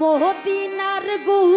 মদিনার গুলামি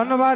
ধন্যবাদ